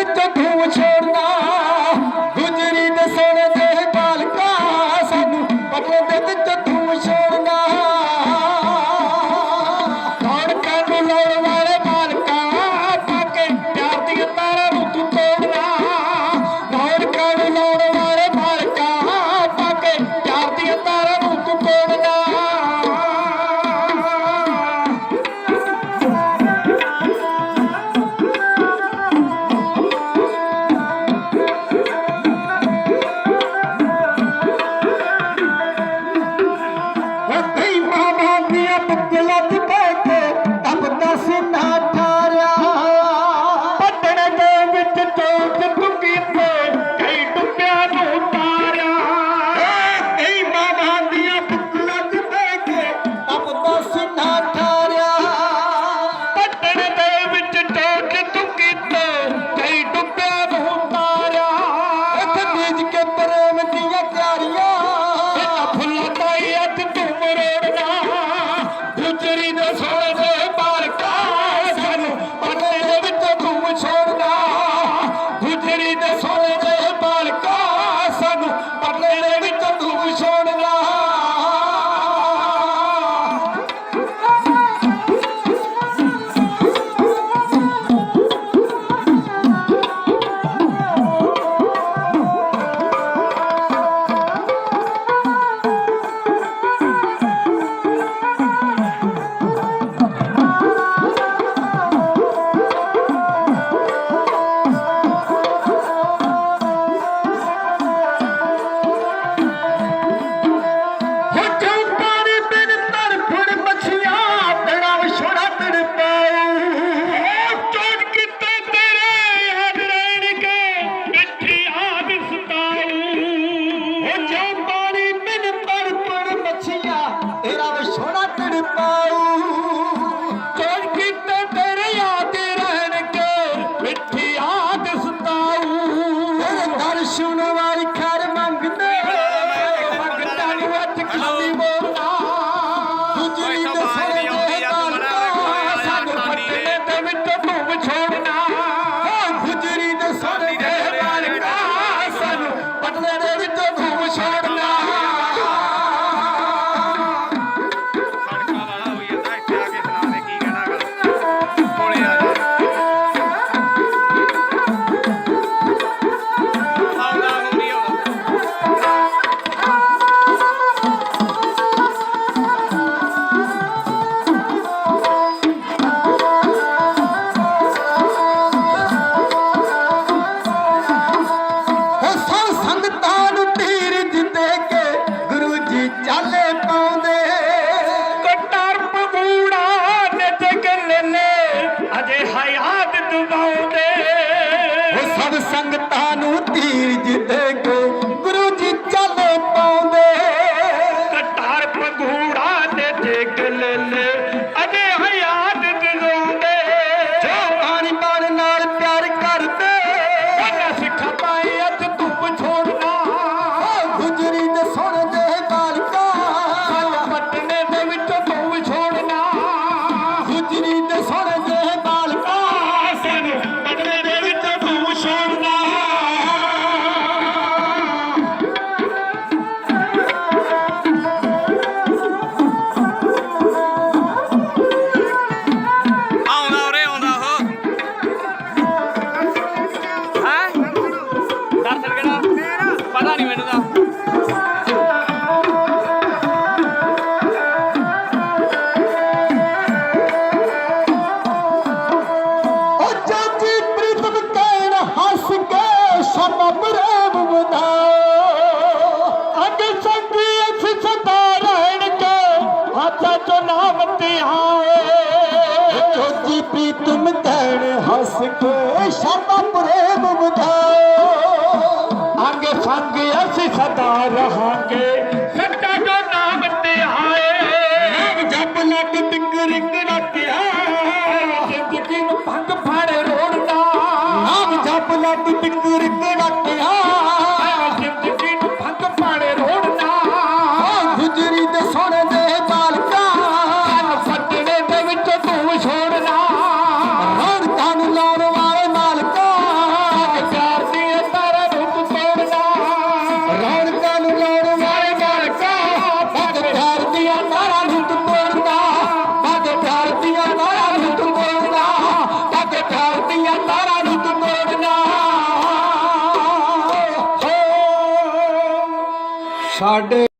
ਵਿੱਚ ਤੂੰ ਛੋੜਨਾ। ਗੁਜਰੀ ਦੇ ਸੋਨੇ ਦੇ ਬਾਲਕਾ ਸਾਨੂੰ ਪਟਨੇ ਦੇ ਵਿੱਚ ਤੂੰ ਛੋੜਨਾ। ਕੌਣ ਕਾਨੂੰ ਲਾਉਣ ਤਪਦਾ ਠਾਰਿਆ। ਪੱਟਣ ਦੇ ਵਿੱਚ ਚੋਟ ਟੁੱਕੀ ਤੇ ਕਈ ਟੁੱਕਿਆਂ ਨੂੰ ਤਾਰਿਆ। ਕਈ ਮਾਮਾ ਦੀਆਂ ਪੁੱਤਲਾਂ ਤੇ ਬੈਠੇ ਤਪਦਾ ਸਿਨਾ ਠਾਰਿਆ। ਪੱਟਣ ਦੇ ਵਿੱਚ ਚੋਟ ਟੁੱਕੀ ਤੇ ਕਈ ਟੁੱਕਿਆਂ ਨੂੰ ਤਾਰਿਆ। ਇੱਥੇ ਬੀਜ ਕੇ ਪ੍ਰੇਮ ਦੀਆਂ ਕਿਆਰੀਆਂ ਇਹ ਫੁੱਲਾਂ ਦਾ ਹੀ ਅੱਜ ਤੂੰ ਮਰੋੜਨਾ। ਗੁਜਰੀ ਦੇ ਸੋਹਣੇ I think Hello. ਦਬਾਉਂਦੇ ਓ ਸਭ ਸੰਗਤਾਂ ਨੂੰ ਧੀਰ ਜਿੰਦੇ ਕੇ ਗੁਰੂ ਜੀ ਚਾਲੇ ਪਾਉਂਦੇ। ਕਟਰ ਪਗੂੜਾ ਨੱਚ ਗੱਲੇ ਨੇ ਅਜੇ ਹਯਾਤ ਦਬਾਉਂਦੇ ਜੋ ਪਾਣੀ ਪਾਣ ਨਾਲ ਪਿਆਰ ਕਰਦੇ। ਉਹਨਾਂ ਸਿੱਖਾਂ ਪਾਏ ਅੱਜ ਤੂੰ ਛੋੜਨਾ। ਗੁਜਰੀ ਦੇ ਸੋਹਣੇ ਦੇ ਬਾਲਕਾ ਸਾਨੂੰ ਪੱਟਨੇ ਦੇ ਵਿੱਚ ਤੂੰ ਛੋੜਨਾ। ਗੁਜਰੀ ਦੇ ਸੋਹਣੇ ਚਾਚੀ ਪ੍ਰੀਤਮ ਕਹਿਣ ਹੱਸ ਕੇ ਸਮਾਂ ਪ੍ਰੇਮ ਵਧਾਓ। ਅੱਗੇ ਸੰਗ ਅਸੀਂ ਸਦਾ ਰਹਾਂਗੇ। ਸੱਚਾ ਜੋ ਨਾਮ ਤੇ ਆਏ। ਨਾਮ ਜਪ ਲੱਗ ਟਿੰਗਰ ਕੜਾਕਿਆ ਜ਼ਿੰਦਗੀ ਨੂੰ ਭੰਗ ਫੜ ਰੋੜਦਾ। ਨਾਮ ਜਪ ਲੱਗ ਟਿੰਗਰ ਕੜਾਕਿਆ ਸਾਡੇ